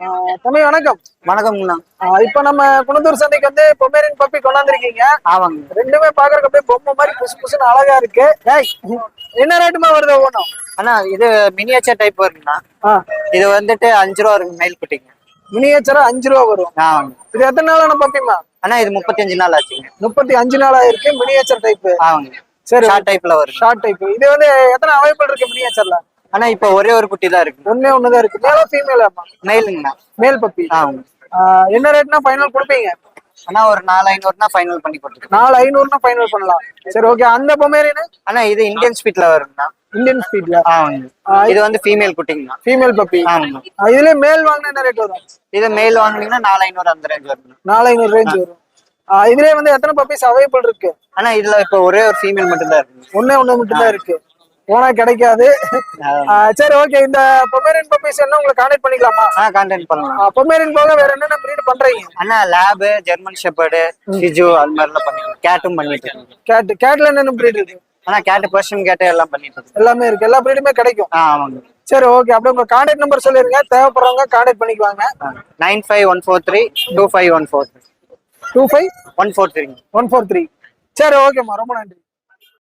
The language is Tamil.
தம்பி வணக்கம். வணக்கம்ண்ணா இப்ப நம்ம குணத்தூர் சந்தைக்கு வந்து பொமேரியன் பப்பி கொண்டாந்துருக்கீங்க. ஆமாங்க. ரெண்டுமே பாக்குறதுக்கு அப்படியே பொம்மை மாதிரி புசு புசுன்னு அழகா இருக்கு. என்ன ரேட்டுமா வருது ஒவ்வொன்றும் அண்ணா இது மினியேச்சர் டைப் வருங்கண்ணா. இது வந்துட்டு அஞ்சு ரூபா இருக்கு மெயில் குட்டிங்க. மினியேச்சரா அஞ்சு ரூபா வரும். ஆமாங்க. இது எத்தனை நாளான பப்பிமா அண்ணா இது முப்பத்தஞ்சு நாள் ஆச்சுங்க. முப்பத்தி அஞ்சு நாள் ஆயிருக்கு மினியேச்சர் டைப் ஆமாங்க. சரி. ஷார்ட் டைப்ல வரும் ஷார்ட் டைப் இது வந்து எத்தனை அவைபிள் இருக்கு மினியேச்சர்ல அண்ணா இப்போ ஒரே ஒரு குட்டி தான் இருக்கு. ஒண்ணே ஒண்ணுதான் இருக்கு. மேலா ஃபீமேலாமா மெயிலுங்கண்ணா மேல் பப்பி என்ன ரேட்னா ஃபைனல் கொடுப்பீங்க? அண்ணா ஒரு நாலு ஐநூறுனா ஃபைனல் பண்ணி கொடுத்துருக்கேன் நாலு ஐநூறுனா ஃபைனல் பண்ணலாம். சரி ஓகே அந்த பொமேரியனு? அண்ணா இது இந்தியன் ஸ்பீட்ல வருங்கண்ணா இந்தியன் ஸ்பீட்ல இது வந்து ஃபீமேல் குட்டிங்கண்ணா ஃபீமேல் பப்பி இதுல மேல் வாங்கினா என்ன ரேட் வரும்? இது மெயில் வாங்குனீங்கன்னா நாலு ஐநூறு அந்த ரேஞ்ச் வருங்கண்ணா நாலு ஐநூறு ரேஞ்ச் வரும். இதுலயே வந்து எத்தனை பப்பீஸ் அவைபிள் இருக்கு? அண்ணா இதுல இப்போ ஒரே ஒரு ஃபீமேல் மட்டும் தான் இருக்குங்க ஒண்ணே ஒண்ணு மட்டும் தான் இருக்கு. போனா கிடைக்காது. சரி ஓகே இந்த பொமேரியன் பப்பீஸ் என்ன உங்களுக்கு கான்டாக்ட் பண்ணிக்கலாமா? ஆ கான்டாக்ட் பண்ணலாம். பொமேரியன் போக வேற என்னென்ன ப்ரீட் பண்றீங்க? அண்ணா லேபு ஜெர்மன் ஷெப்பர்டு சிஜு அது மாதிரிலாம் பண்ணிக்கலாம். கேட்டும் பண்ணிட்டு இருக்கோம். கேட் கேட்ல என்னென்ன ப்ரீட் இருக்கு? ஆனா கேட்டு பர்சன் கேட்டு எல்லாம் பண்ணிட்டு இருக்கோம். எல்லாமே இருக்கு. எல்லா ப்ரீடுமே கிடைக்கும். ஆ ஆமாங்க. சரி ஓகே அப்படியே உங்க கான்டாக்ட் நம்பர் சொல்லிருங்க. தேவைப்படுறவங்க கான்டாக்ட் பண்ணிக்குவாங்க. Nine five one four three two five one four two five one four three one four three சரி ஓகேம்மா ரொம்ப நன்றி.